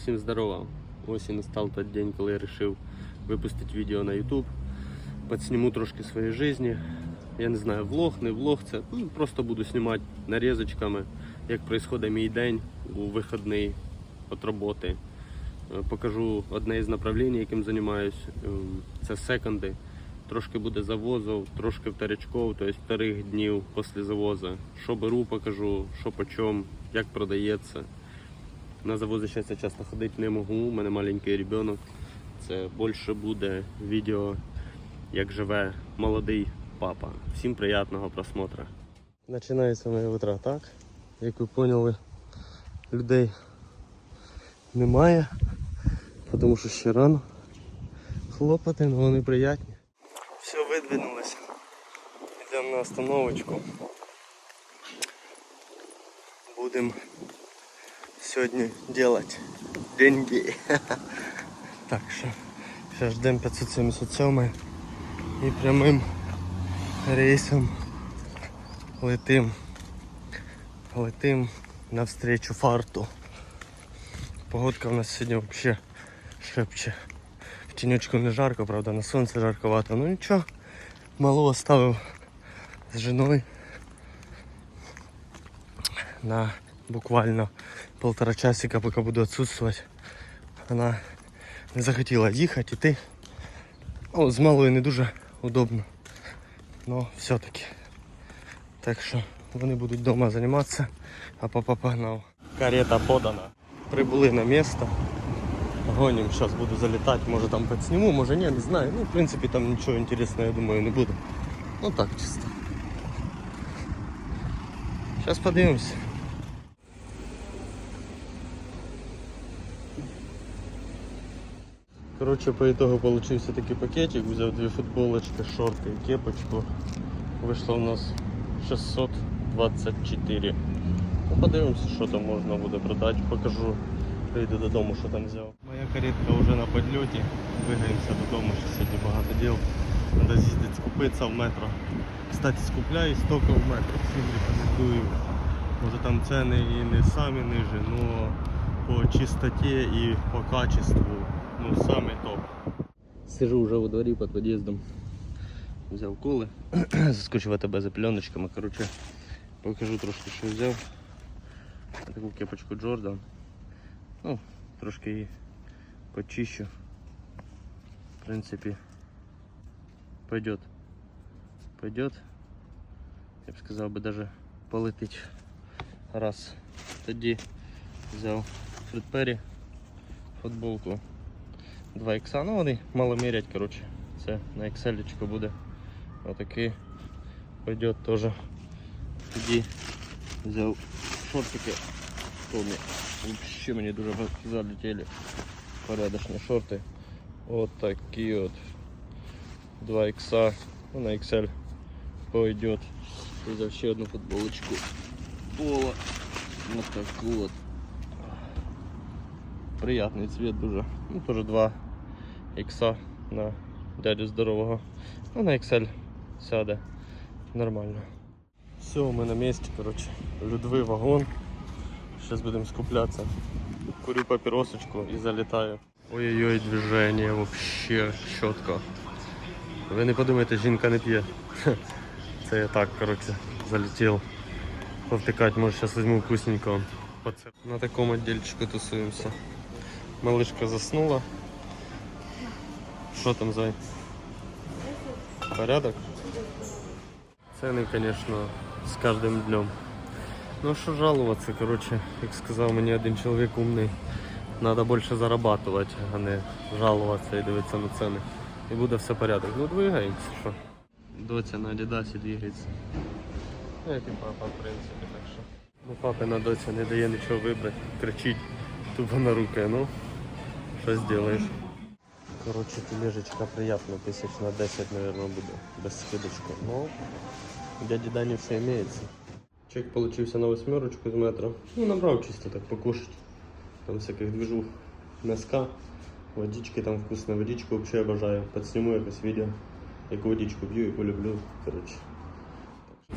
Всім здорово. Ось і настав той день, коли я вирішив випустити відео на YouTube. Подсніму трошки своєї житті. Я не знаю, влог, не влог це. Ну, просто буду знімати нарізочками, як відбувається мій день у вихідний від роботи. Е, Покажу одне із направлень, яким займаюся. Це секонди. Трошки буде завозу, трошки вторичков, тобто вторих днів після завозу. Що беру, покажу, що по чому, як продається. На завози зараз я часто ходити не можу, у мене маленький ребенок. Це більше буде відео, як живе молодий папа. Всім приємного просмотру. Починається моє утро так. Як ви поняли, людей немає, тому що ще рано. Хлопоти, але вони приємні. Все видвинулося. Йдемо на остановочку. Будемо сьогодні делать деньги. Так що, зараз ждемо 577 і прямим рейсом летим. Летим навстречу фарту. Погодка у нас сьогодні взагалі шепче. В тіньочку не жарко, правда, на сонце жарковато. Ну нічого, мало оставив з жіною на буквально полтора часика, поки буду відсутствувати. Вона не захотіла їхати, іти. О, з малою не дуже удобно. Но все-таки. Так що вони будуть вдома займатися, а папа погнав. Карета подана. Прибули на місто. Гоним, зараз буду залітати, може там підсніму, може ні, не знаю. Ну, в принципі, там нічого інтересного, я думаю, не буде. Ну так чисто. Зараз подивимось. Короче, по итогу получился такий пакетик. Взяв дві футболочки, шорти і кепочку. Вийшло у нас 624. Ну, подивимося, що там можна буде продати. Покажу. Прийду додому, що там взяв. Моя каретка вже на підльоті. Двигаємося додому, що сьогодні багато діл. Треба з'їздити скупитися в метро. Кстати, скупляюсь тільки в метро. Всім рекомендую. Може там ціни і не самі ниже, але по чистоті і по качеству ну самый топ. Сижу уже во дворі під під'їздом. Взяв коли. Заскочив в АТБ за пленочками. Короче, покажу трошки, що взяв. Таку кепочку Джордан. Ну, трошки її почищу. В принципі, пойдет. Пойдет. Я б сказав би даже полетить раз. Тоді взяв Фрідпері футболку 2 ікса, ну вони мало мірять, коротше. Це на Excel буде отакий пойдет теж. Тоді взяв шортики Томі. Взагалі мені дуже залетіли порядочні шорти. От такі от 2 ікса. Ну, на Excel пойдет. І взяв ще одну футболочку Пола. Вот таку от. Приятний цвет дуже. Ну, теж 2 ікса на дядю здорового. Ну, на Excel сяде. Нормально. Все, ми на місці, коротше. Людвий вагон. Зараз будемо скуплятися. Курю папіросочку і залітаю. Ой-ой-ой, движення вообще чітко. Ви не подумайте, жінка не п'є. Це я так, коротше, залетів. Повтикати, може зараз візьму вкусненького. На такому отдельчику тусуємося. Малышка заснула. Що там зай? Порядок? Ціни, звісно, з кожним днем. Ну що жалуватися, коротше, як сказав мені один чоловік умний, треба більше зарабатувати, а не жалуватися і дивитися на ціни. І буде все порядок. Ну двигаємося, що. Доця на Адідасі двигається. Ну, як папа, в принципі, так що. Ну, папина доця не дає нічого вибрати, кричить тупо на руки, ну, що зробиш. Коротше, тележечка приятна, тисяч на 10, мабуть, буде, без скидочки. Ну, у дяді Дані все імеється. Чек получився на восьмерочку з метро. Ну, набрав чисто так покушать. Там всяких движух мяска, водички, там вкусна водичка, взагалі обожаю. Подсніму якось відео, яку водичку п'ю, яку люблю. Коротше.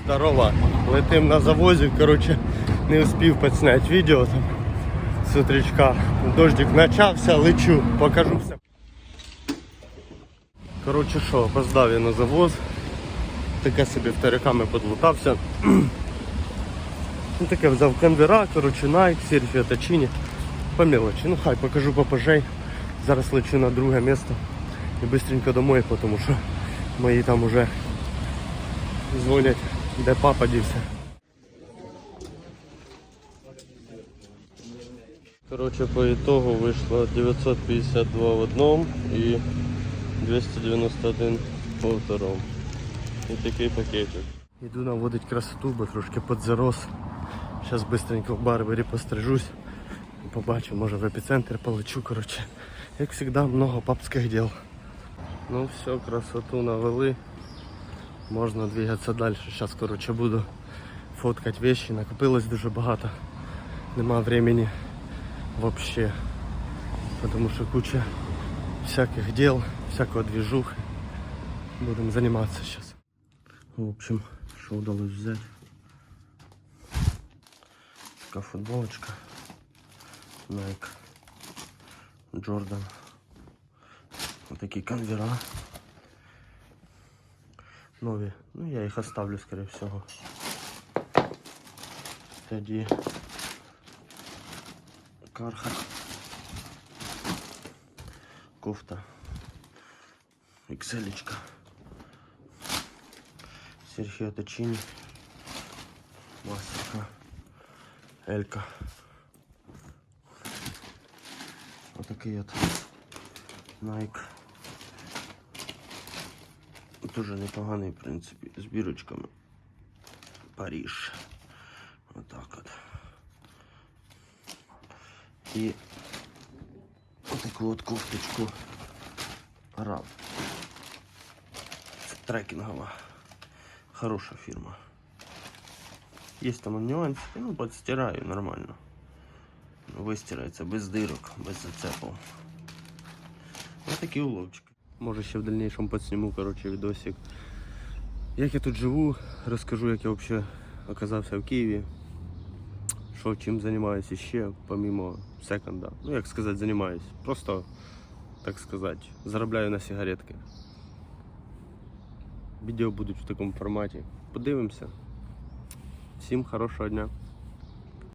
Здорово, летим на завозі, коротше, не успів підсняти відео там. З дождик почався, лечу, покажу все. Коротше що, опоздав я на завоз. Таке собі вториками подлутався. Ну таке взяв конвера, коротше, Nike, Sergio Tacchini. По мелочі. Ну хай покажу попозже. Зараз лечу на друге місто і быстренько домой, тому що мої там уже дзвонять, де папа дівся. Короче, по итогу вышло 952 в одном и 291 во втором. І такий пакетик. Іду наводить красоту, бо трошки подзарос. Зараз быстренько в барбері пострижусь. Побачу, може в епіцентр полечу, короче. Як завжди, много папських дел. Ну все, красоту навели. Можна двигатися далі. Зараз, короче, буду фоткати вещи. Накопилось дуже багато. Нема времени вообще. Потому что куча всяких дел, всякого движуха. Будем заниматься сейчас. В общем, что удалось взять. Такая футболочка. Nike. Jordan. Вот такие конвера. Нові. Ну я їх оставлю, скорее всего. Тоді Карха. Кофта. Ікселечка. Серхіо Тачіні. Масика. Елька. Отакий от Nike. Дуже непоганий, в принципі, з бірочками. Париж. Отак от. І отаку от кофточку Араб. Це трекінгова. Хороша фірма. Є там нюансики, ну подстираю нормально. Ну, Вистирається без дирок, без зацепов. Ось такі уловчики. Може ще в дальнейшем подсніму, короче, відосик. Як я тут живу, розкажу, як я взагалі оказався в Києві. Що чим займаюся ще, помимо секонда. Ну як сказати, займаюся. Просто, так сказати, заробляю на сигаретки. Відео будуть в такому форматі. Подивимося. Всім хорошого дня.